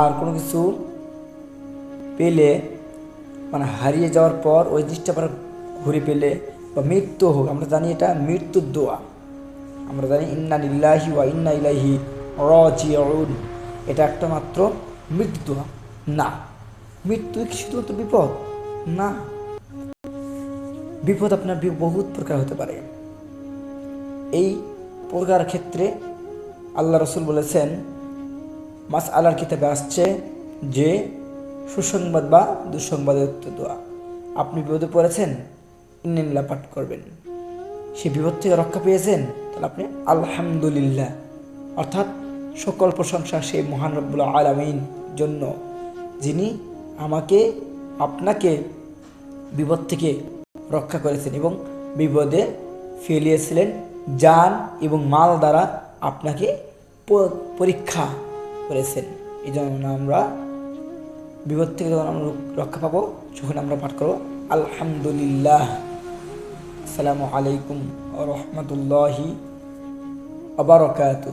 আর কোনো কিছু পেলে মানে হারিয়ে যাওয়ার পর ওই জিনিসটা আবার ঘুরে পেলে বা মৃত্যু হোক, আমরা জানি এটা মৃত্যুর দোয়া। আমরা জানি ইন্না লিল্লাহি ওয়া ইন্না ইলাইহি রাজিউন। এটা একটা মাত্র মৃত্যু দোয়া। না, মৃত্যু কি শুধুমাত্র বিপদ? না। বিপদ আপনার বহুত প্রকার হতে পারে। এই প্রকার ক্ষেত্রে আল্লাহ রসুল বলেছেন মাস আল্লাহর কিতাবে আসছে যে সুসংবাদ বা দুঃসংবাদের দোয়া আপনি বিপদে পড়েছেন ইন্নিল্লা পাঠ করবেন। সে বিপদ থেকে রক্ষা পেয়েছেন, তাহলে আপনি আলহামদুলিল্লাহ। অর্থাৎ সকল প্রশংসা সেই মহান রব্বুল আলমিন জন্য, যিনি আমাকে, আপনাকে বিপদ থেকে রক্ষা করেছেন এবং বিপদে ফেলিয়েছিলেন। যান এবং মাল দ্বারা আপনাকে পরীক্ষা করেছেন। এই জন্য আমরা বিপদ থেকে যখন আমরা রক্ষা পাবো। যখন আমরা পাঠ করব, আলহামদুলিল্লাহ, আসসালামু আলাইকুম রহমতুল্লাহি আবারকাত